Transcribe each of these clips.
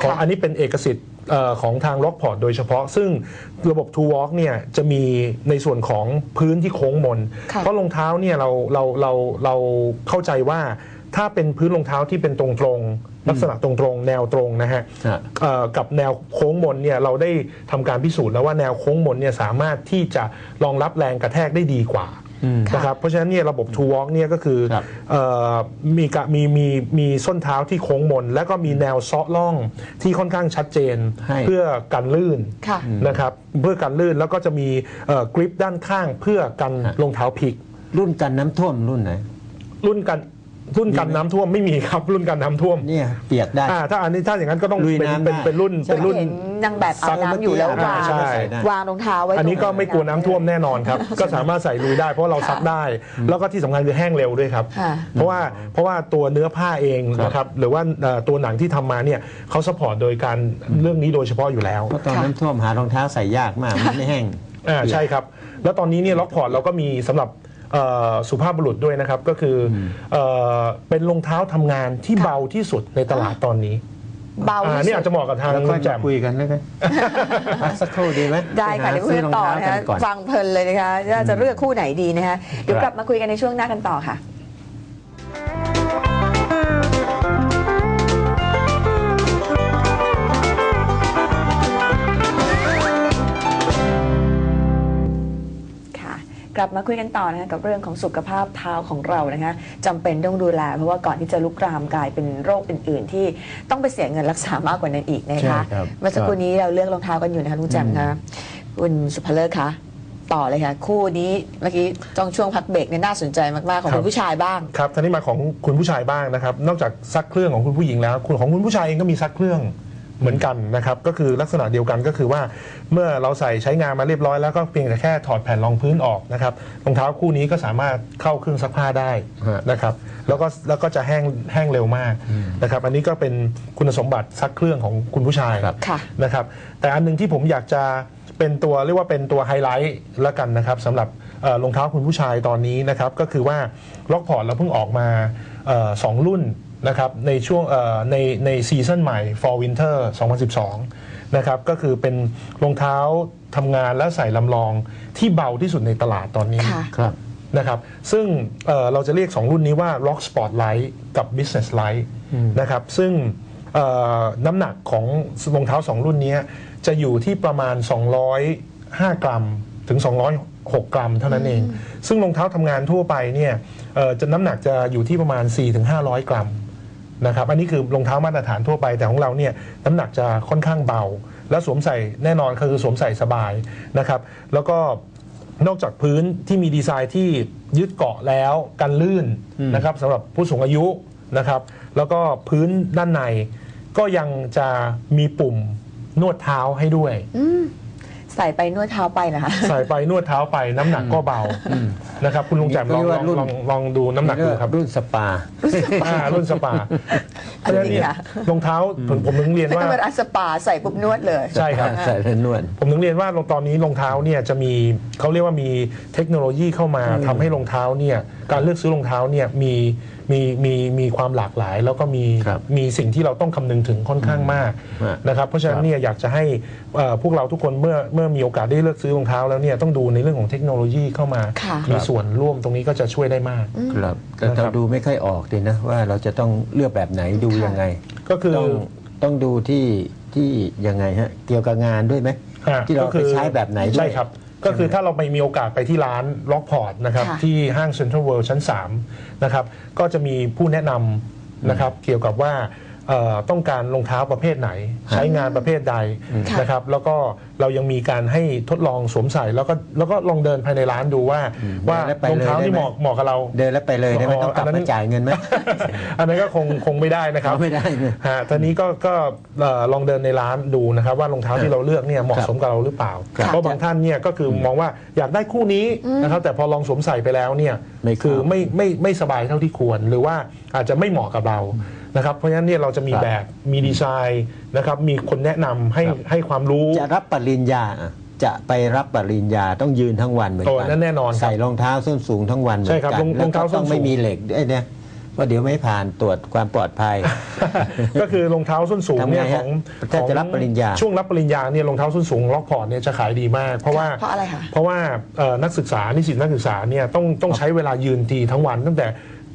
ของค่ะอันนี้เป็นเอกสิทธิ์เอ่อของทาง Rockport โดยเฉพาะ ซึ่งระบบ Two Walk เนี่ยจะมีในส่วนของพื้นที่โค้งมนค่ะเพราะรองเท้าเนี่ยเราเราเราเราเข้าใจว่าถ้าเป็นพื้นรองเท้าที่เป็นตรงตรงๆลักษณะตรงตรงๆ แนวตรงนะฮะฮะเอ่อกับแนวโค้งมนเนี่ยเราได้ทำการพิสูจน์แล้วว่าแนวโค้งมนเนี่ยสามารถที่จะรองรับแรงกระแทกได้ดีกว่าอืม นะครับเพราะฉะนั้นเนี่ยระบบ Two Walk เนี่ยก็คือครับเอ่อมีกะมีมีมีส้นเท้าที่โค้งมน แล้วก็มีแนวเซาะล่องที่ค่อนข้างชัดเจนให้เพื่อกันลื่นค่ะนะครับเพื่อกันลื่นแล้วก็จะมีกริปด้านข้างเพื่อกันรองเท้าพลิกรุ่นกันน้ำท่วมรุ่นไหนรุ่นกัน รุ่นกันน้ำท่วมไม่มีครับรุ่นกันน้ำท่วมเนี่ยเปียกได้ อ่าถ้าอันนี้ถ้าอย่างนั้นก็ต้องลุยเป็นน้ำเป็นได้เป็นรุ่นใช่เป็นรุ่น เห็นนางแบบอาบน้ำอยู่แล้ววางใช่ วางรองเท้าไว้อันนี้ตรงก็ไม่กลัวน้ำท่วมแน่นอนครับ ก็สามารถใส่ลุยได้เพราะเราซักได้ แล้วก็ที่สำคัญคือแห้งเร็วด้วยครับ ค่ะ เพราะว่าเพราะว่าตัวเนื้อผ้าเองนะครับหรือว่าเอ่อตัวหนังที่ทำมาเนี่ยเขาสปอร์ตโดยการเรื่องนี้โดยเฉพาะอยู่แล้ว เพราะตอนน้ำท่วมหารองเท้าใส่ยากมากมันไม่แห้ง อ่าใช่ครับ แล้วตอนนี้เนี่ยล็อกพอร์ตเราก็มีสำหรับเอ่อ สุภาพบุรุษด้วยนะครับ ก็คืออเอ่อเป็นรองเท้าทำงานที่เบาที่สุดในตลาดตอนนี้เบาอ่าที่นี่สุอาดจจะเหมาะกับทางแล้วก็คุณแจจะมคุยกันแล้วกันพักสักครู่ดีไหมได้ค่ะปเดี๋ยวหาคุยกันต่อซื้นะรคะงเท้ากัก่อน ฟังเพลินเลยนะคะว่าจะเลือกคู่ไหนดีนะคะเดี๋ยวครับกลับมาคุยกันในช่วงหน้ากันต่อค่ะ กลับมาคุยกันต่อนะคะกับเรื่องของสุขภาพเท้าของเรานะคะจำเป็นต้องดูแล เพราะว่าก่อนที่จะลุกรามกลายเป็นโรคอื่น ๆ ที่ต้องไปเสียเงินรักษามากกว่านั้นอีกนะใช่คะครับเมื่อสักครู่นี้เราเลือกรองเท้ากันอยู่นะคะลุงแจมคะคุณสุภเลิศคะต่อเลยค่ะ คู่นี้เมื่อกี้จ้องช่วงพักเบรกเนี่ยน่าสนใจมาก ๆ ของครัคุบณผู้ชายบ้าง ครับท่านี้มาของคุณผู้ชายบ้างนะครับ นอกจากซักเครื่องของคุณผู้หญิงแล้วคุณของคุณผู้ชายเองก็มีซักเครื่อง เหมือนกันนะครับก็คือลักษณะเดียวกันก็คือว่าเมื่อเราใส่ใช้งานมาเรียบร้อยแล้วก็เพียงแต่แค่ถอดแผ่นรองพื้นออกนะครับรองเท้าคู่นี้ก็สามารถเข้าเครื่องซักผ้าได้ฮะนะครับแล้วก็แล้วก็จะแห้งแห้งเร็วมากนะครับอันนี้ก็เป็นคุณสมบัติซักเครื่องของคุณผู้ชายครับค่ะนะครับแต่อันหนึงที่ผมอยากจะเป็นตัวเรียกว่าเป็นตัวไฮไลท์ละกันนะครับสำหรับเอ่อรองเท้าคุณผู้ชายตอนนี้นะครับก็คือว่าล็อกพอร์ตเราเพิ่งออกมาเอ่อสองรุ่น นะครับในช่วงเอ่อในในซีซั่นใหม่ Fall Winter 2012 นะครับก็คือเป็นรองเท้าทำงานและใส่ลำลองที่เบาที่สุดในตลาดตอนนี้ค่ะครับนะครับซึ่งเอ่อเราจะเรียก 2 รุ่นนี้ว่า Rock Sport Light กับ Business Light นะครับซึ่งเอ่อน้ำหนักของรองเท้า 2 รุ่นนี้จะอยู่ที่ประมาณ 205 กรัมถึง 206 กรัมเท่านั้นเอง ซึ่งรองเท้าทำงานทั่วไปเนี่ยเอ่อจะน้ำหนักจะอยู่ที่ประมาณ 4-500 กรัม นะครับอันนี้คือรองเท้ามาตรฐานทั่วไปแต่ของเราเนี่ยน้ำหนักจะค่อนข้างเบา และสวมใส่แน่นอนคือสวมใส่สบายนะครับ แล้วก็นอกจากพื้นที่มีดีไซน์ที่ยึดเกาะแล้วกันลื่นนะครับสำหรับผู้สูงอายุนะครับ แล้วก็พื้นด้านในก็ยังจะมีปุ่มนวดเท้าให้ด้วย ใส่ไปนวดเท้าไปนะคะ ใส่ไปนวดเท้าไปน้ำหนักก็เบานะครับ คุณลุงแจ่มลองเรียกลอว่างรุ่นลองลองดูน้ำหนักดูครับรุ่นสปาอ่ารุ่นสปาเพราะฉะนั้นเนี่ยค่ะ รองเท้าผมผมถึงเรียนถ้าว่าเป็นอัสปาใส่ปุ๊บนวดเลย ใช่ครับ ใส่แล้วนวด ผมถึงเรียนว่าตอนนี้รองเท้าเนี่ยจะมีเขาเรียกว่ามีเทคโนโลยีเข้ามาทำให้รองเท้าเนี่ยการเลือกซื้อรองเท้าเนี่ยมีมีมีมีความหลากหลาย แล้วก็มีครับมีสิ่งที่เราต้องคำนึงถึงค่อนข้างมากฮะนะครับเพราะฉะนั้นเนี่ยอยากจะให้เอ่อพวกเราทุกคนเมื่อเมื่อมีโอกาสได้เลือกซื้อรองเท้าแล้วเนี่ยต้องดูในเรื่องของเทคโนโลยีเข้ามา ค่ะ มีส่วนร่วมตรงนี้ก็จะช่วยได้มาก ครับแต่นะครับเราดูไม่ค่อยออกเลยนะว่าเราจะต้องเลือกแบบไหนดูยังไงก็คือ ต้องต้องดูที่ที่ยังไงฮะเกี่ยวกับงานด้วยไหมอะที่เราก็คือไปใช้แบบไหนด้วย ใช่ครับ ก็คือถ้าเราไปมีโอกาสไปที่ร้านล็อกพอร์ตนะครับ ค่ะ ที่ห้างเซ็นทรัลเวิลด์ชั้น3นะครับก็จะมีผู้แนะนำนะครับเกี่ยวกับว่า เอ่อต้องการรองเท้าประเภทไหน ใช้งานประเภทใดค่ะนะครับ แล้วก็เรายังมีการให้ทดลองสวมใส่แล้วก็แล้วก็ลองเดินภายในร้านดูว่า ว่าเดินแล้วไปรองเท้าเลยได้ที่ไหม เหมาะเหมาะกับเรา เดินแล้วไปเลยได้ไหมอ๋อต้องกลับอันนั้มานจ่ายเงินไหม อันนั้นก็คงคงไม่ได้นะครับไม่ได้เนี่ยฮะตอนนี้ก็ก็เอ่อลองเดินในร้านดูนะครับว่ารองเท้าที่เราเลือกเนี่ยเหมาะสมกับเราหรือเปล่า ครับเพราะบางท่านเนี่ยก็คือมองว่าอยากได้คู่นี้นะครับแต่พอลองสวมใส่ไปแล้วเนี่ยไม่เข้า คือไม่ไม่ไม่สบายเท่าที่ควร หรือว่าอาจจะไม่เหมาะกับเรา นะครับเพราะฉะนั้นเนี่ยเราจะมีครับแบบมีดีไซน์นะครับมีคนแนะนำให้ให้ความรู้ จะรับปริญญาอะจะไปรับปริญญาต้องยืนทั้งวันเหมือนโอ้กันั่นแน่นอนครับใส่รองเท้าส้นสูงทั้งวันเหมือนใช่ครับกัรองแล้วรองก็เท้าส้ต้นองสูงไม่มีเหล็กไอ้เนี่ยเพราะเดี๋ยวไม่ผ่านตรวจความปลอดภัย ก็คือรองเท้าส้นสูงเนี่ยทำไงขฮะองถ้าจะรับปริญญา ช่วงรับปริญญาเนี่ยรองเท้าส้นสูงล็อกพอร์ตเนี่ยจะขายดีมาก เพราะว่าเพราะอะไรคะ เพราะว่าเอ่อนักศึกษานิสิตนักศึกษาเนี่ยต้องต้องใช้เวลายืนทีทั้งวันตั้งแต่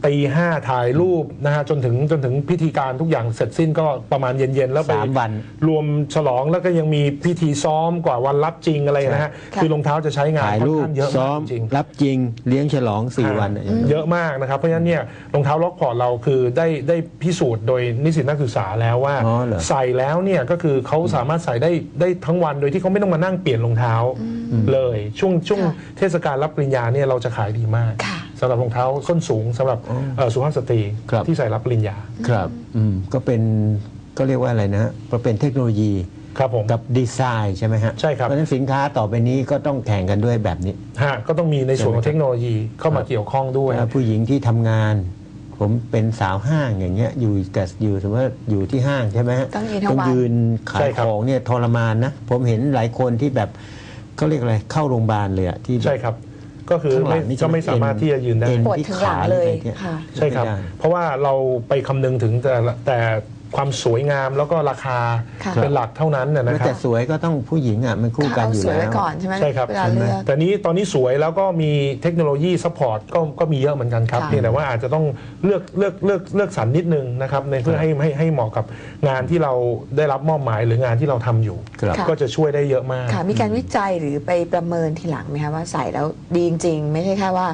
ตีห้าถ่ายรูปนะฮะจนถึงจนถึงพิธีการทุกอย่างเสร็จสิ้นก็ประมาณเย็นๆ แล้วไปสามวัน รวมฉลองแล้วก็ยังมีพิธีซ้อมกว่าวันรับจริงอะไรนะฮะค่ะคือรองเท้าจะใช้งานถ่ายค่อนรูปข้างเยอะซ้อมากมจริง รับจริงเลี้ยงฉลองสี่วันอะอย่างนั้นเยอะมากนะครับ เพราะฉะนั้นเนี่ยรองเท้าล็อกพอร์ตเราคือได้ได้พิสูจน์โดยนิสิตนักศึกษาแล้วว่า อ๋อเหรอ ใส่แล้วเนี่ยก็คือเขาสามารถใส่ได้ได้ทั้งวันโดยที่เขาไม่ต้องมานั่งเปลี่ยนรองเท้าเลย ช่วงช่วงค่ะ เทศกาลรับปริญญาเนี่ยเราจะขายดีมาก ค่ะ สำหรับรองเท้าส้นสูงสำหรับเอ่อสุภาพสตรีครับ ที่ใส่รับปริญญาครับอืมก็เป็นก็เรียกว่าอะไรนะก็เป็นเทคโนโลยีครับผม กับดีไซน์ใช่ไหมฮะใช่ครับ เพราะฉะนั้นสินค้าต่อไปนี้ก็ต้องแข่งกันด้วยแบบนี้ ฮะก็ต้องมีในส่วนของเทคโนโลยีเข้ามาเกี่ยวข้องด้วยถ้าผู้หญิงที่ทำงาน ผมเป็นสาวห้างอย่างเงี้ยอยู่แต่อยู่สมมติว่าอยู่ที่ห้างใช่ไหมฮะต้องยืนทั้งวัน ยืนขาใช่ยครัขบองเนี่ยทรมานนะ ผมเห็นหลายคนที่แบบเขาเรียกอะไรเข้าโรงพยาบาลเลยอะที่แบบใช่ครับ ก็คือข้างหลัไม่งนี่ก็ไม่สามารถที่จะยืนได้ เอ็ปวดถึงหลังเลยที่ขาค่ะ ใช่ครับไม่ได้เพราะว่าเราไปคำนึงถึงแต่ละแต่ ความสวยงามแล้วก็ราคาค่ะ เป็นหลักเท่านั้นนะแล้วนะครัแต่บสวยก็ต้องผู้หญิงอะมันคู่กันเอาอยู่สวยแล้ไว้ว ก่อนใช่ไหมใช่ครับ เวลาเลือก แต่นี้ตอนนี้สวยแล้วก็มีเทคโนโลยีซัพพอร์ตก็ก็มีเยอะเหมือนกันครับค่ะ เพียงแต่ว่าอาจจะต้องเลือกเลือกเลือกเลือกสรรนิดนึงนะครับในเพื่อให้ให้ให้เหมาะกับงานที่เราได้รับมอบหมายหรืองานที่เราทำอยู่ ครับค่ะก็จะช่วยได้เยอะมาก ค่ะ มีการวิจัยหรือไปประเมินทีหลังไหมคะว่าใส่แล้วดีจริงๆ ไม่ใช่แค่ว่า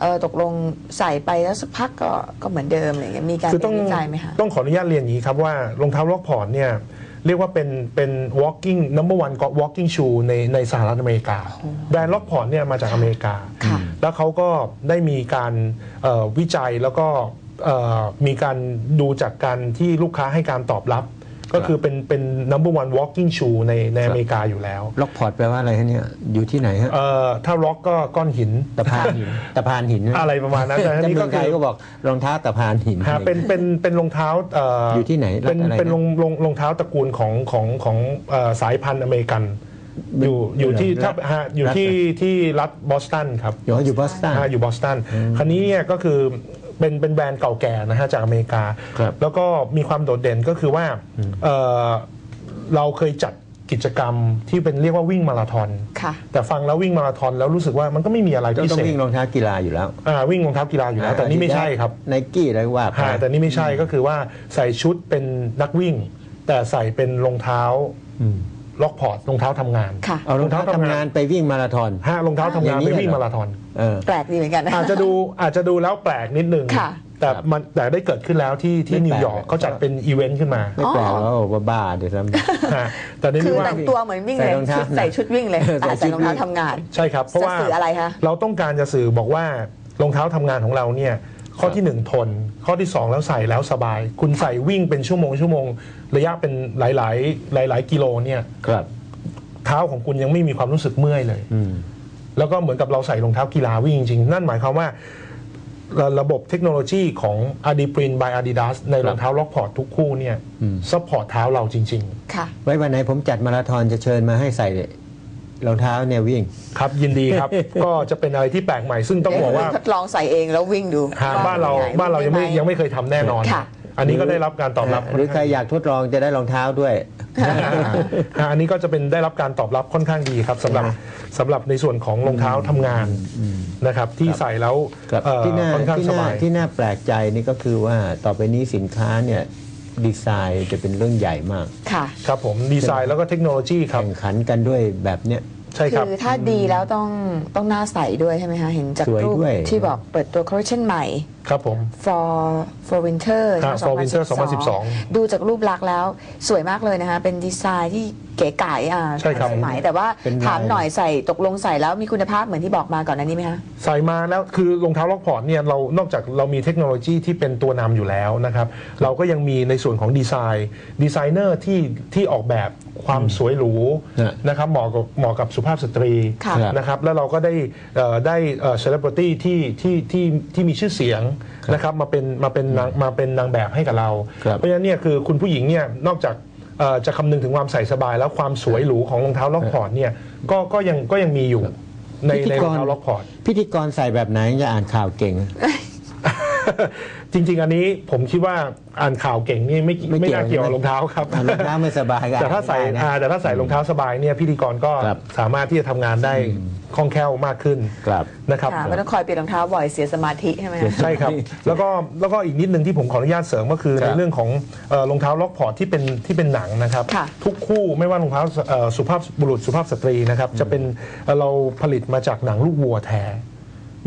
เออตกลงใส่ไปแล้วสักพักก็ก็เหมือนเดิมอะไรอย่างเงี้ยมีการคือไปต้องวิจัยไหมคะ ต้องขออนุญาตเรียนอย่างนี้ครับว่ารองเท้าล็อกพอร์ตเนี่ยเรียกว่าเป็นเป็น walking number one walking shoe ในในสหรัฐอเมริกา แบรนด์ล็อกพอร์ตเนี่ยมาจากอเมริกาค่ะแล้วเขาก็ได้มีการเอ่อวิจัยแล้วก็เอ่อมีการดูจากการที่ลูกค้าให้การตอบรับ ก็คือเป็นเป็น number one walking shoe ในในอเมริกาอยู่แล้ว ล็อกพอร์ตแปลว่าอะไรฮะเนี่ย อยู่ที่ไหนฮะเอ่อถ้าล็อกก็ก้อนหิน ตะพานหิน ตะพานหินอะไรประมาณนั้นแต่อันแต่นี้เมืก็องไทคืยอก็บอกรองเท้าตะพานหินฮะเป็นเป็นเป็นรองเท้าเอยู่ที่ไหนรัฐเป็นอะไรนะเป็นรองรองรองเท้าตระกูลของของของเอ่อสายพันธุ์อเมริกันอยู่อยู่ที่รัถ้าฐฮะอยู่ที่รัฐอะไรที่รัฐบอสตันครับอยู่อยู่บอสตันฮะอยู่บอสตันคันนี้เนี่ยก็คือ เป็นเป็นแบรนด์เก่าแก่นะฮะจากอเมริกา ครับแล้วก็มีความโดดเด่นก็คือว่าเอ่อเราเคยจัดกิจกรรมที่เป็นเรียกว่าวิ่งมาราธอนค่ะ แต่ฟังแล้ววิ่งมาราธอนแล้วรู้สึกว่ามันก็ไม่มีอะไรก็พิต้อเศงษวิ่งรองเท้ากีฬาอยู่แล้วอ่าวิ่งรองเท้ากีฬาอยู่แล้วแต่นี่ไม่ใช่ครับ ไนกี้อะไรว่าไปฮะแต่นี่ไม่ใช่ก็คือว่าใส่ชุดเป็นนักวิ่ง แต่ใส่เป็นรองเท้าอืม ล็อกพอร์ตรองเท้าทำงาน ค่ะ เอารองเท้าทำงานไปวิ่งมาราธอน ฮะรองเท้าทำงานอย่างนี้ไปวิ่งเหรอมาราธอน เออ แปลกดีเหมือนกันนะ อาจจะดูอาจจะดูแล้วแปลกนิดนึง ค่ะ แต่ครับมันแต่ได้เกิดขึ้นแล้วที่ที่ไม่นิแปลกวยอร์กเขาจัดเป็นอีเวนต์ขึ้นมาไม่แปลกอ๋อแล้วว่าบ้าเดี๋ยวทำฮะแต่นี่คืไม่อว่า แต่งตัวเหมือนวิ่งเลยใส่รองเท้าชุดใส่ชุดวิ่งเลยเออใส่แต่ใส่รองเท้าชุดวิ่งทำงาน ใช่ครับ เพราะจะว่าสื่ออะไรคะ เราต้องการจะสื่อบอกว่ารองเท้าทำงานของเราเนี่ย ข้อที่หนึ่งทน ข้อที่สองแล้วใส่แล้วสบาย คุณใส่วิ่งเป็นชั่วโมงชั่วโมง ระยะเป็นหลาย ๆ หลาย ๆ กิโลเนี่ยครับเท้าของคุณยังไม่มีความรู้สึกเมื่อยเลย อืม แล้วก็เหมือนกับเราใส่รองเท้ากีฬาวิ่งจริง ๆ นั่นหมายความว่าระระบบเทคโนโลยีของ a d i p r i n by Adidas ในรองเท้าล็อกพอร์ตทุกคู่เนี่ยอืมซัพพอร์ตเท้าเราจริงค่ะ ไว้วันไหนผมจัดมาราธอนจะเชิญมาให้ใส่ รองเท้าเนี่ยวิ่งๆครับยินดีครับ ก็จะเป็นอะไรที่แปลกใหม่ซึ่งต้องบอกว่าทดลองใส่เองแล้ววิ่งดูหาบ้านเราว่ป็นงบ้านเรายังไม่วิ่ด้หยังไม่เคยทำแน่นอน ค่ะ อันนี้ก็ได้รับการตอบรับหรือใครอยากทดลองจะได้รองเท้าด้วย อ่าอันนี้ก็จะเป็นได้รับการตอบรับค่อนข้างดีครับสำหรับสำหรับในส่วนของรองเท้าทำงานนะครับ ที่ใส่แล้วครับเอ่อที่น่าค่อนข้างที่สน่าบาย ที่น่าแปลกใจนี่ก็คือว่าต่อไปนี้สินค้าเนี่ย ดีไซน์จะเป็นเรื่องใหญ่มาก ค่ะ ครับผมดีไซน์แล้วก็เทคโนโลยีครับ แข่งขันกันด้วยแบบเนี้ย ใช่ครับ คือถ้าดีแล้วต้องต้องหน้าใสด้วยใช่ไหมคะ เห็นจากสวยรูปด้วย ที่บอกเปิดตัวคอลเลคชันใหม่ ครับผม for for winter ครับ for winter 2012 ดูจากรูปลักษณ์แล้วสวยมากเลยนะคะเป็นดีไซน์ที่เก๋ไก๋อะใช่ครับทันสมัยแต่ว่าเป็นลาย ถามหน่อยใส่ตกลงใส่แล้วมีคุณภาพเหมือนที่บอกมาก่อนหน้านี้ไหมคะ ใส่มาแล้วคือรองเท้าล็อกพอร์ตเนี่ยเรานอกจากเรามีเทคโนโลยีที่เป็นตัวนำอยู่แล้วนะครับ เราก็ยังมีในส่วนของดีไซน์ดีไซเนอร์ที่ที่ออกแบบความสวยหรูฮะนะครับเหมาะกับเหมาะกับสุภาพสตรีค่ะ นะครับแล้วเราก็ได้เอ่อได้เซเลบริตี้ที่ที่ที่ที่มีชื่อเสียงนะครับมาเป็นมาเป็นนางมาเป็นนางแบบให้กับเรา ครับเพราะฉะนั้นเนี่ยคือคุณผู้หญิงเนี่ยนอกจากเอ่อจะคำนึงถึงความใส่สบาย แล้วความสวยหรูของรองเท้าล็อกพอร์ตเนี่ยก็ก็ยังก็ยังมีอยู่ในในรองเท้าล็อกพอร์ต พิธีกรใส่แบบไหนจะอ่านข่าวเก่ง จริง ๆ อันนี้ผมคิดว่าอ่านข่าวเก่งนี่ไม่ไม่ไม่เกี่ยวน่าเกี่ยวกับใช่ไหมรองเท้าครับอะรองเท้าไม่สบายก็แต่ถ้าใส่ไม่ได้นะอ่าแต่ถ้าใส่รองเท้าสบายเนี่ยพิธีกรก็ครับ สามารถที่จะทำงานได้คล่องแคล่วมากขึ้นครับ นะครับ ค่ะไม่ต้องคอยเปลี่ยนรองเท้าบ่อยเสียสมาธิใช่ไหมคะ ใช่ครับ แล้วก็แล้วก็อีกนิดนึงที่ผมขออนุญาตเสริมก็คือครับ ในเรื่องของเอ่อรองเท้าล็อกพอร์ตที่เป็นที่เป็นหนังนะครับ ค่ะทุกคู่ไม่ว่ารองเท้าเอ่อสุภาพบุรุษสุภาพสตรีนะครับจะเป็นเอ่อเราผลิตมาจากหนังลูกวัวแท้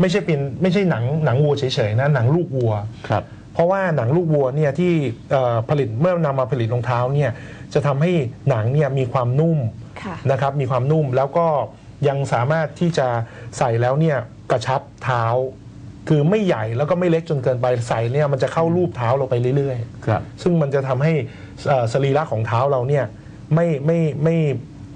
ไม่ใช่เป็นไม่ใช่หนังหนังวัวเฉยๆนะหนังลูกวัว ครับ เพราะว่าหนังลูกวัวเนี่ยที่เอ่อผลิตเมื่อนำมาผลิตรองเท้าเนี่ยจะทำให้หนังเนี่ยมีความนุ่มค่ะ นะครับมีความนุ่มแล้วก็ยังสามารถที่จะใส่แล้วเนี่ยกระชับเท้า คือไม่ใหญ่แล้วก็ไม่เล็กจนเกินไปใส่เนี่ยมันจะเข้ารูปเท้าเราไปเรื่อยครับๆซึ่งมันจะทำให้เอ่อสรีระของเท้าเราเนี่ยไม่ไม่ไม่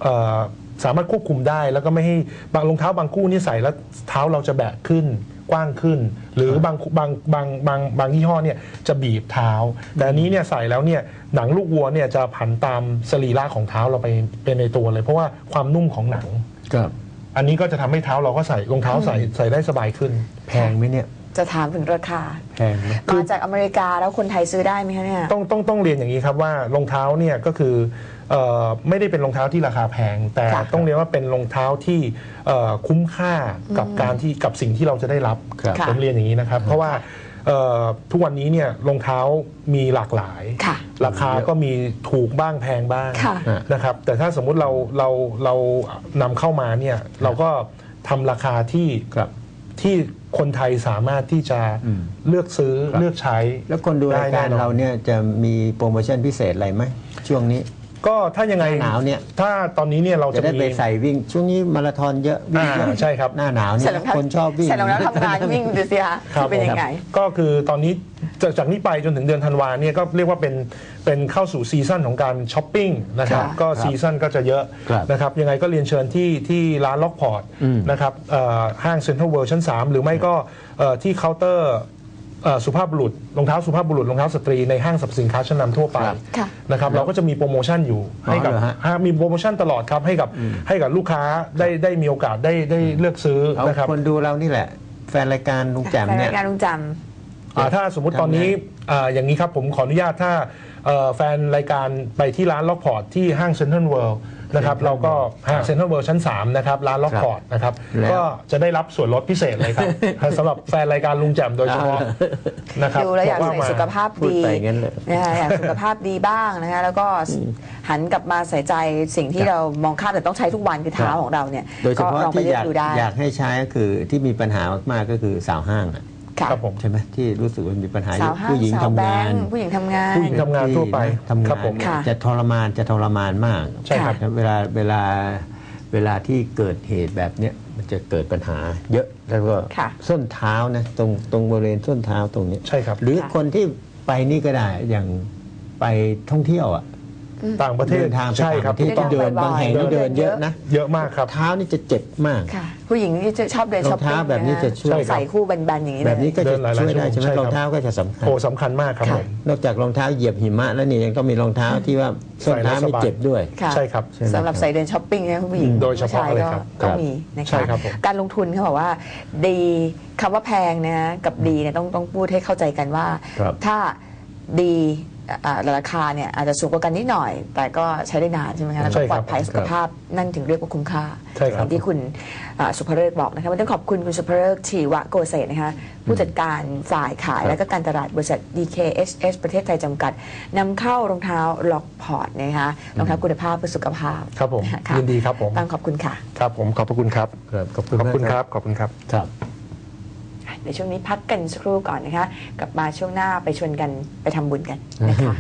เอ่อ สามารถควบคุมได้แล้วก็ไม่ให้บางรองเท้าบางคู่นี่ใส่แล้วเท้าเราจะแบะขึ้นกว้างขึ้น หรือบางบางบางบางบางยี่ห้อเนี่ยจะบีบเท้า แต่อันนี้เนี่ยใส่แล้วเนี่ยหนังลูกวัวเนี่ยจะผันตามสรีระของเท้าเราไปเป็นในตัวเลย เพราะว่าความนุ่มของหนัง ครับ อันนี้ก็จะทำให้เท้าเราก็ใส่รองเท้าใส่ใส่ได้สบายขึ้น แพงไหมเนี่ย จะถามถึงราคาแพงไหมมาจากอเมริกาแล้วคนไทยซื้อได้ไหมคะเนี่ย ต้องต้องต้องเรียนอย่างนี้ครับว่ารองเท้าเนี่ยก็คือเอ่อไม่ได้เป็นรองเท้าที่ราคาแพง แต่ค่ะ ต้องเรียนว่าเป็นรองเท้าที่เอ่อคุ้มค่ากับการที่กับสิ่งที่เราจะได้รับ ครับผมเรียนอย่างนี้นะครับ เพราะว่าเอ่อทุกวันนี้เนี่ยรองเท้ามีหลากหลาย ค่ะ ราคาก็มีถูกบ้างแพงบ้างค่ะ นะครับ แต่ถ้าสมมุติเราเราเรานำเข้ามาเนี่ยเราก็ทำราคาที่ครับ ที่ คนไทยสามารถที่จะอืมเลือกซื้อครับเลือกใช้ แล้วคนดูรายการได้แน่นอนเราเนี่ยจะมีโปรโมชั่นพิเศษอะไรไหมช่วงนี้ ก็ถ้ายังไงหน้าหนาวเนี่ย ถ้าตอนนี้เนี่ยเราจะจะได้มีไปใส่วิ่ง ช่วงนี้มาราธอนเยอะวิ่งเยอะอ่าใช่ครับ หน้าหนาวเนี่ใส่ยรองเท้าคนชอบวิ่ง ใส่รองเท้าทำงานวิ่งดูสิคะครับเป็นยังไง ก็คือตอนนี้จากจากนี้ไปจนถึงเดือนธันวาเนี่ยก็เรียกว่าเป็นเป็นเข้าสู่ซีซั่นของการช้อปปิ้งนะครับค่ะก็ซีซั่นก็จะเยอะครับนะครับยังไงก็เรียนเชิญที่ที่ร้านล็อกพอร์ตอืมนะครับเอ่อห้างเซ็นทรัลเวิลด์ชั้น 3 หรือไม่ก็เอ่อที่เคาน์เตอร์ เอ่อสุภาพบุรุษรองเท้าสุภาพบุรุษรองเท้าสตรีในห้างสรรพสินค้าชั้นนำทั่วไปครับค่ะ นะครับเราก็จะมีโปรโมชั่นอยู่อ๋อให้กับเหรอฮะฮะมีโปรโมชั่นตลอดครับให้กับให้กับลูกค้าได้ได้มีโอกาสได้ได้เลือกซื้อเอานะครับ คนดูเรานี่แหละ แฟนรายการลุงแจ่มแฟนเนี่ย รายการลุงจ อ่าถ้าสมมุติตอนนี้อ่าอย่างนี้ครับผมขออนุญาตถ้าเอ่อแฟนรายการไปที่ร้านล็อกพอร์ตที่ห้างเซ็นทรัลเวิลด์ นะครับ Central เราก็ครับเซ็นทรัลเวิลด์ชั้น 3 นะครับ ร้านล็อกพอร์ตนะครับ แล้ว ก็จะได้รับส่วนลดพิเศษเลยครับ สำหรับแฟนรายการลุงแจ่มโดยเฉพาะนะครับำดูแล้วอยากบใส่ม สุขภาพพูดดีไปงั้นเลย นะคะอยากสุขภาพดีบ้างนะคะแล้วก็หันกลับมาใส่ใจสิ่งที่ครับเรามองข้ามแต่ต้องใช้ทุกวันคือเท้าครับของเราเนี่ยโดยเฉก็พาะลองไปที่เลืออกยากดูได้ อยากให้ใช้ก็คือที่มีปัญหามากๆก็คือสาวห้างอะ ค่ะ ครับผมใช่ไหมที่รู้สึกว่ามีปัญหาเยสาวอะห้างผู้หญิงสาวทำแบงางน ค์ผู้หญิงทำงาน ผู้หญิง ทำงานทั่วไปทำครังาบนผมเนี่ยค่ะจะทรมานจะทรมานมากใช่ครับนะเวลาเวลาเวลาที่เกิดเหตุแบบเนี้ยมันจะเกิดปัญหาเยอะแล้วก็ค่ะ ส้นเท้านะตรงตรงบริเวณส้นเท้าตรงเนี้ยใช่ครับ หรือค่ะคนที่ไปนี่ก็ได้อย่างไปท่องเที่ยวอะ ต่างประเทศเดินทางไปใช่ครับต่างประเทศเดิเดินนบ่อยๆบางแห่งนี่เดิเดินนเยเยอะอะนะ เยอะมากครับ เท้านี่จะเจ็บมาก ค่ะ ผู้หญิงที่จะชอบเดินรองช้อปปิ้งเท้าแบบนี้จะช่วย ใส่คู่แบนๆอย่างนี้แบบนี้ก็เดิจะนหลายๆช่วยได้ชั่ใช่วไหโมมงใช่ครับรองเท้าก็จะสำคัญ โอ้สำคัญมากครับค่ะผมนอกจากรองเท้าเหยียบหิมะแล้วนี่ยังต้องมีรองเท้าที่ว่าส้นเท้าไม่เจ็บด้วย ค่ะใช่ครับใช่ไหมสำหรับใส่เดินช้อปปิ้งนะคุณผู้หญิงโดยเฉพาะผู้ชเลยครับก็ครับมีนะใช่คะครับผม การลงทุนเขาบอกว่า ดีคำว่าแพงนะกับดีเนี่ยต้องต้องพูดให้เข้าใจกันว่า ครับ ถ้าดี อ่าราคาเนี่ยอาจจะสูงกว่ากันนิดหน่อย แต่ก็ใช้ได้นานใช่ไหมคะแล้วใช่ก็คปรับลอดภัยสุขภาพนั่นถึงเรียกว่าคุ้มค่าใช่ครับ อย่างที่คุณอ่าสุภเริกบอกนะคะวันนี้ต้องขอบคุณคุณสุภเริกชีวะโกเศษนะคะผู้จัดการฝ่ายขายครับและก็การตลาดบริษัท DKHS ประเทศไทยจำกัดนำเข้ารองเท้าล็อกพอร์ตนะคะรองเท้าคุณภาพเพื่อสุขภาพครับผมค่ะยินดีครับผม ต้องขอบคุณค่ะ ครับผมขอบพระคุณครับ ครับขอบคุณขอบคุณมากครับ ขอบคุณครับ ครับ ในช่วงนี้พักกันสักครู่ก่อนนะคะ กลับมาช่วงหน้าไปชวนกันไปทำบุญกันนะคะ